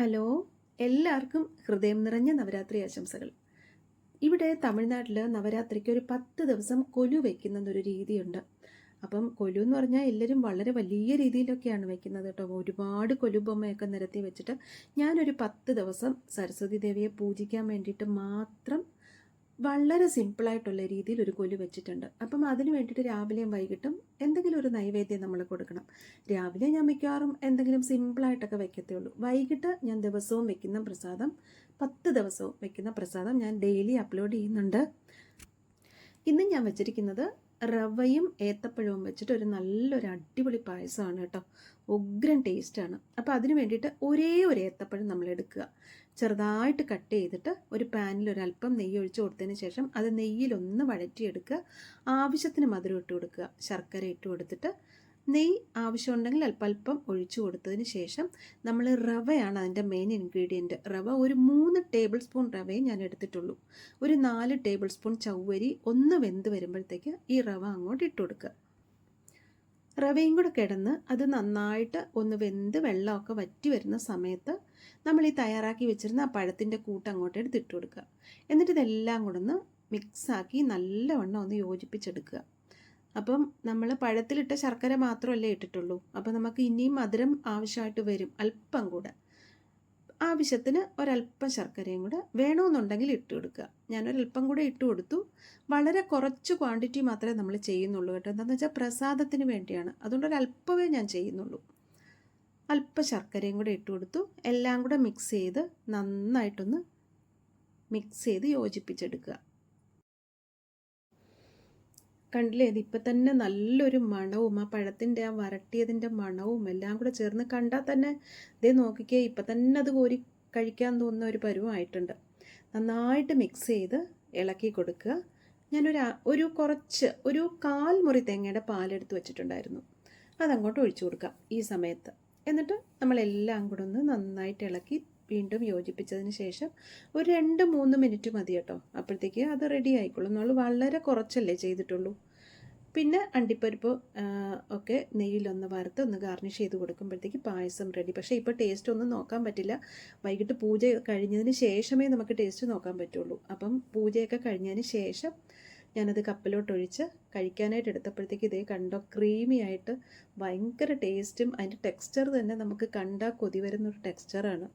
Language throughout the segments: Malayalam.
ഹലോ. എല്ലാവർക്കും ഹൃദയം നിറഞ്ഞ നവരാത്രി ആശംസകൾ. ഇവിടെ തമിഴ്നാട്ടിൽ നവരാത്രിക്ക് ഒരു പത്ത് ദിവസം കൊലു വയ്ക്കുന്നൊരു രീതിയുണ്ട്. അപ്പം കൊലു എന്ന് പറഞ്ഞാൽ എല്ലാവരും വളരെ വലിയ രീതിയിലൊക്കെയാണ് വെക്കുന്നത് കേട്ടോ. ഒരുപാട് കൊലുബൊമ്മയൊക്കെ നിരത്തി വെച്ചിട്ട് ഞാനൊരു പത്ത് ദിവസം സരസ്വതി ദേവിയെ പൂജിക്കാൻ വേണ്ടിയിട്ട് മാത്രം വളരെ സിമ്പിളായിട്ടുള്ള രീതിയിൽ ഒരു കൊലു വെച്ചിട്ടുണ്ട്. അപ്പം അതിന് വേണ്ടിയിട്ട് രാവിലെയും വൈകിട്ടും എന്തെങ്കിലും ഒരു നൈവേദ്യം നമ്മൾ കൊടുക്കണം. രാവിലെ ഞാൻ മിക്കവാറും എന്തെങ്കിലും സിമ്പിളായിട്ടൊക്കെ വെക്കത്തേ ഉള്ളൂ വൈകിട്ട് ഞാൻ ദിവസവും വെക്കുന്ന പ്രസാദം പത്ത് ദിവസവും വെക്കുന്ന പ്രസാദം ഞാൻ ഡെയിലി അപ്ലോഡ് ചെയ്യുന്നുണ്ട്. ഇന്ന് ഞാൻ വെച്ചിരിക്കുന്നത് റവയും ഏത്തപ്പഴവും വെച്ചിട്ട് ഒരു നല്ലൊരു അടിപൊളി പായസമാണ് കേട്ടോ. ഉഗ്രൻ ടേസ്റ്റാണ് അപ്പോൾ അതിന് വേണ്ടിയിട്ട് ഒരേ ഒരു ഏത്തപ്പഴം നമ്മൾ എടുക്കുക. ചെറുതായിട്ട് കട്ട് ചെയ്തിട്ട് ഒരു പാനിൽ ഒരല്പം നെയ്യ് ഒഴിച്ച് കൊടുത്തതിന് ശേഷം അത് നെയ്യിലൊന്ന് വഴറ്റിയെടുക്കുക. ആവശ്യത്തിന് മധുരം ഇട്ട് കൊടുക്കുക. ശർക്കര ഇട്ട് കൊടുത്തിട്ട് നെയ്യ് ആവശ്യമുണ്ടെങ്കിൽ അല്പല്പം ഒഴിച്ചു കൊടുത്തതിന് ശേഷം നമ്മൾ റവയാണ് അതിന്റെ മെയിൻ ഇൻഗ്രീഡിയന്റ് റവ ഒരു മൂന്ന് ടേബിൾ സ്പൂൺ റവയെ ഞാൻ എടുത്തിട്ടുള്ളൂ. ഒരു നാല് ടേബിൾ സ്പൂൺ ചവ്വരി ഒന്ന് വെന്ത് വരുമ്പോഴത്തേക്ക് ഈ റവ അങ്ങോട്ട് ഇട്ട് കൊടുക്കുക. റവയും കൂടെ കിടന്ന് അത് നന്നായിട്ട് ഒന്ന് വെന്ത് വെള്ളമൊക്കെ വറ്റി വരുന്ന സമയത്ത് നമ്മൾ ഈ തയ്യാറാക്കി വെച്ചിരുന്ന ആ പഴത്തിന്റെ കൂട്ട് അങ്ങോട്ട് എടുത്തിട്ട് കൊടുക്കുക. എന്നിട്ട് ഇതെല്ലാം കൂടെ ഒന്ന് മിക്സാക്കി നല്ലവണ്ണം ഒന്ന് യോജിപ്പിച്ചെടുക്കുക. അപ്പം നമ്മൾ പഴത്തിലിട്ട ശർക്കര മാത്രമല്ലേ ഇട്ടിട്ടുള്ളൂ. അപ്പം നമുക്ക് ഇനിയും മധുരം ആവശ്യമായിട്ട് വരും അല്പം കൂടെ. ആവശ്യത്തിന് ഒരല്പം ശർക്കരയും കൂടെ വേണമെന്നുണ്ടെങ്കിൽ ഇട്ട് കൊടുക്കുക. ഞാനൊരല്പം കൂടെ ഇട്ട് കൊടുത്തു. വളരെ കുറച്ച് ക്വാണ്ടിറ്റി മാത്രമേ നമ്മൾ ചെയ്യുന്നുള്ളൂ കേട്ടോ. എന്താണെന്ന് വെച്ചാൽ പ്രസാദത്തിന് വേണ്ടിയാണ്. അതുകൊണ്ട് ഒരല്പമേ ഞാൻ ചെയ്യുന്നുള്ളൂ. അല്പം ശർക്കരയും കൂടെ ഇട്ട് കൊടുത്തു. എല്ലാം കൂടെ മിക്സ് ചെയ്ത് നന്നായിട്ടൊന്ന് മിക്സ് ചെയ്ത് യോജിപ്പിച്ചെടുക്കുക. കണ്ടില്ലേ? ഇതിപ്പോൾ തന്നെ നല്ലൊരു മണവും ആ പഴത്തിന്റെ ആ വരട്ടിയതിന്റെ മണവും എല്ലാം കൂടെ ചേർന്ന് കണ്ടാൽ തന്നെ ഇതേ നോക്കിക്കേ ഇപ്പം തന്നെ അത് കോരി കഴിക്കാൻ തോന്നുന്ന ഒരു പരുവമായിട്ടുണ്ട് നന്നായിട്ട് മിക്സ് ചെയ്ത് ഇളക്കി കൊടുക്കുക. ഞാനൊരു ഒരു കുറച്ച് ഒരു കാൽ മുറി തേങ്ങയുടെ പാലെടുത്ത് വെച്ചിട്ടുണ്ടായിരുന്നു. അതങ്ങോട്ട് ഒഴിച്ചു കൊടുക്കാം ഈ സമയത്ത്. എന്നിട്ട് നമ്മളെല്ലാം കൂടെ ഒന്ന് നന്നായിട്ട് ഇളക്കി വീണ്ടും യോജിപ്പിച്ചതിന് ശേഷം ഒരു രണ്ട് മൂന്ന് മിനിറ്റ് മതി കേട്ടോ. അപ്പോഴത്തേക്ക് അത് റെഡി ആയിക്കോളും. നമ്മൾ വളരെ കുറച്ചല്ലേ ചെയ്തിട്ടുള്ളൂ. പിന്നെ അണ്ടിപ്പരിപ്പ് ഒക്കെ നെയ്യിലൊന്ന് വറുത്ത് ഒന്ന് ഗാർണിഷ് ചെയ്ത് കൊടുക്കുമ്പോഴത്തേക്ക് പായസം റെഡി പക്ഷേ ഇപ്പോൾ ടേസ്റ്റ് ഒന്നും നോക്കാൻ പറ്റില്ല. വൈകിട്ട് പൂജ കഴിഞ്ഞതിന് ശേഷമേ നമുക്ക് ടേസ്റ്റ് നോക്കാൻ പറ്റുള്ളൂ. അപ്പം പൂജയൊക്കെ കഴിഞ്ഞതിന് ശേഷം ഞാനത് കപ്പിലോട്ടൊഴിച്ച് കഴിക്കാനായിട്ട് എടുത്തപ്പോഴത്തേക്ക് ഇതേ കണ്ടോ ക്രീമി ആയിട്ട് ഭയങ്കര ടേസ്റ്റും അതിന്റെ ടെക്സ്ചർ തന്നെ നമുക്ക് കണ്ടാൽ കൊതി വരുന്നൊരു ടെക്സ്ചറാണ്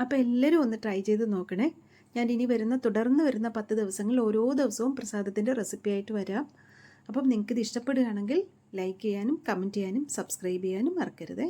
അപ്പോൾ എല്ലാവരും ഒന്ന് ട്രൈ ചെയ്ത് നോക്കണേ. ഞാൻ ഇനി വരുന്ന തുടർന്ന് വരുന്ന പത്ത് ദിവസങ്ങളിൽ ഓരോ ദിവസവും പ്രസാദത്തിന്റെ റെസിപ്പി ആയിട്ട് വരാം. അപ്പം നിങ്ങൾക്കിത് ഇഷ്ടപ്പെടുകയാണെങ്കിൽ ലൈക്ക് ചെയ്യാനും കമന്റ് ചെയ്യാനും സബ്സ്ക്രൈബ് ചെയ്യാനും മറക്കരുതേ.